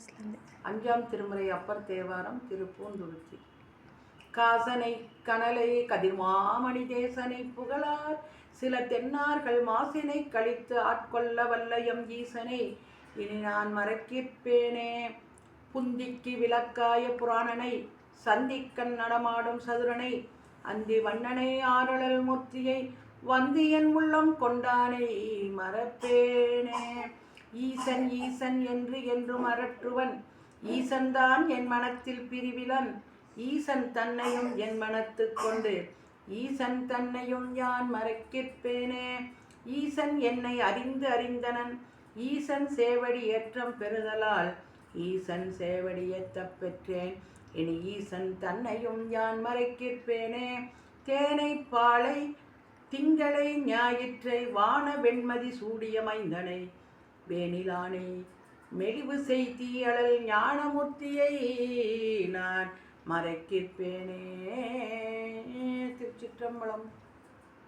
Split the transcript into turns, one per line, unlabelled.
ஃபஸ்ட்லேருந்து
அஞ்சாம் திருமுறை அப்பர் தேவாரம் திருப்பூந்துருச்சி காசனை கனலை கதிர்மாமணி தேசனை புகழார். சில தென்னார்கள் மாசினை கழித்து ஆட்கொள்ள வல்லயம் ஈசனை. இனி நான் மறக்கிற்பேனே. புந்திக்கு விளக்காய புராணனை. சந்திக்கன் நடமாடும் சதுரனை. அந்தி வண்ணனை ஆரழல் மூர்த்தியை. வந்தியன் உள்ளம் கொண்டானை மறப்பேனே. ஈசன் ஈசன் என்று என்றும் அறற்றுவன் ஈசன்தான் என் மனத்தில் பிரிவிலன். ஈசன் தன்னையும் என் மனத்துக் கொண்டு. ஈசன் தன்னையும் யான் மறைக்கிற்பேனே. ஈசன் என்னை அறிந்து அறிந்தனன். ஈசன் சேவடி ஏற்றம் பெறுதலால் ஈசன் சேவடி ஏத்தப் பெற்றேன். இனி ஈசன் தன்னையும் யான் மறைக்கிற்பேனே. தேனை பாலை திங்களை ஞாயிற்றை வான வெண்மதி சூடிய மைந்தனை வேணிலானை மெலிவு செய்தியழல் ஞானமூர்த்தியை நான் மறைக்கிற்பேனே. திருச்சிற்றம்பலம்.